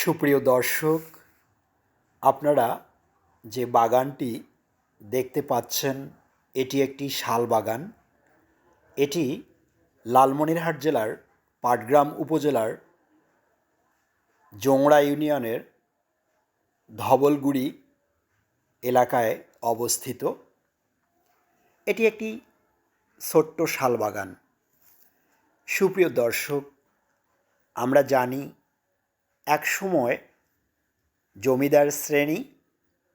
সুপ্রিয় দর্শক, আপনারা যে বাগানটি দেখতে পাচ্ছেন, এটি একটি শাল বাগান। এটি লালমনিরহাট জেলার পাটগ্রাম উপজেলার জোংড়া ইউনিয়নের ধবলগুড়ি এলাকায় অবস্থিত। এটি একটি ছোট্ট শাল বাগান। সুপ্রিয় দর্শক, আমরা জানি এক সময় জমিদার শ্রেণি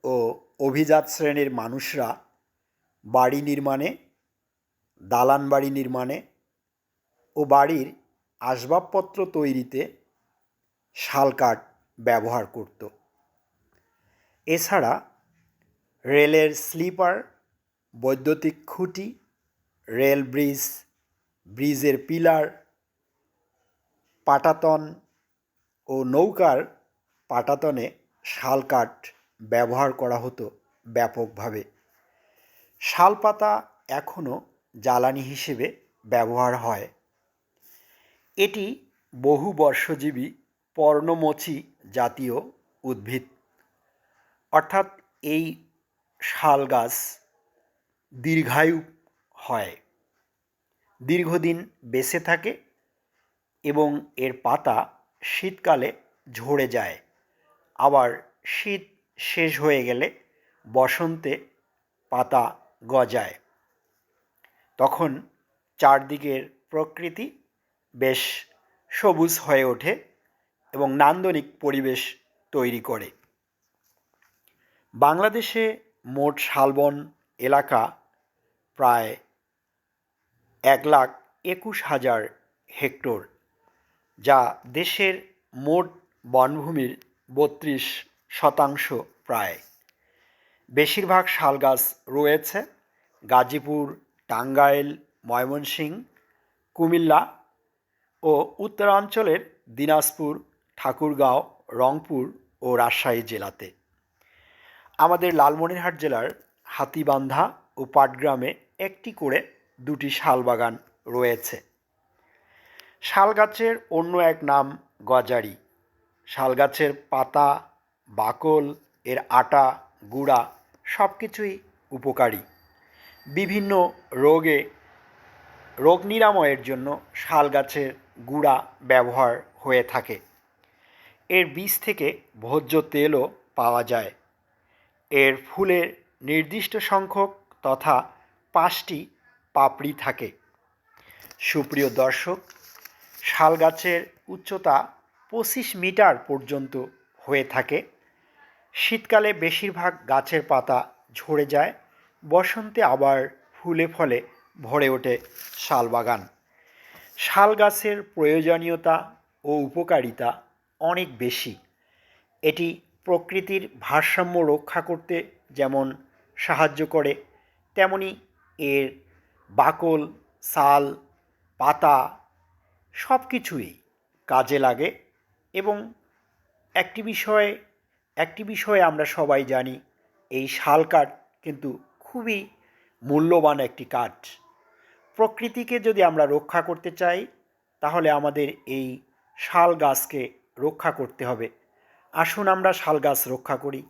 ও অভিজাত শ্রেণির মানুষরা বাড়ি নির্মাণে, দালান বাড়ি নির্মাণে ও বাড়ির আসবাবপত্র তৈরিতে শাল কাঠ ব্যবহার করত। এছাড়া রেলের স্লিপার, বৈদ্যুতিক খুঁটি, রেল ব্রিজ, ব্রিজের পিলার, পাটাতন ও নৌকার পাটাতনে শাল কাঠ ব্যবহার করা হতো ব্যাপকভাবে। শাল পাতা এখনও জ্বালানি হিসেবে ব্যবহার হয়। এটি বহু বর্ষজীবী পর্ণমোচী জাতীয় উদ্ভিদ। অর্থাৎ এই শাল গাছ দীর্ঘায়ু হয়, দীর্ঘদিন বেঁচে থাকে এবং এর পাতা শীতকালে ঝরে যায়। আবার শীত শেষ হয়ে গেলে বসন্তে পাতা গজায়। তখন চারদিকের প্রকৃতি বেশ সবুজ হয়ে ওঠে এবং নান্দনিক পরিবেশ তৈরি করে। বাংলাদেশে মোট শালবন এলাকা প্রায় এক লাখ একুশ হাজার হেক্টর। যা দেশের মোট বনভূমির বত্রিশ শতাংশ প্রায়। বেশিরভাগ শাল গাছ রয়েছে গাজীপুর, টাঙ্গাইল, ময়মনসিংহ, কুমিল্লা ও উত্তরাঞ্চলের দিনাজপুর, ঠাকুরগাঁও, রংপুর ও রাজশাহী জেলাতে। আমাদের লালমনিরহাট জেলার হাতিবান্ধা ও পাটগ্রামে একটি করে দুটি শাল বাগান রয়েছে। শাল গাছের অন্য এক নাম গজারি। শাল গাছের পাতা, বাকল, এর আটা, গুঁড়া সব কিছুই উপকারী। বিভিন্ন রোগে, রোগ নিরাময়ের জন্য শাল গাছের গুঁড়া ব্যবহার হয়ে থাকে। এর বীজ থেকে ভোজ্য তেলও পাওয়া যায়। এর ফুলের নির্দিষ্ট সংখ্যক তথা পাঁচটি পাপড়ি থাকে। সুপ্রিয় দর্শক শাল গাছের উচ্চতা পঁচিশ মিটার পর্যন্ত হয়ে থাকে। শীতকালে বেশিরভাগ গাছের পাতা ঝরে যায়, বসন্তে আবার ফুলে ফলে ভরে ওঠে শাল বাগান শাল গাছের প্রয়োজনীয়তা ও উপকারিতা অনেক বেশি। এটি প্রকৃতির ভারসাম্য রক্ষা করতে যেমন সাহায্য করে, তেমনি এর বাকল সাল পাতা সব কিছুই কাজে লাগে এবং একটি বিষয়ে একটি বিষয়ে আমরা সবাই জানি এই শাল কাঠ কিন্তু খুবই মূল্যবান একটি কাঠ। প্রকৃতিকে যদি আমরা রক্ষা করতে চাই, তাহলে আমাদের এই শাল গাছকে রক্ষা করতে হবে। আসুন আমরা শাল গাছ রক্ষা করি।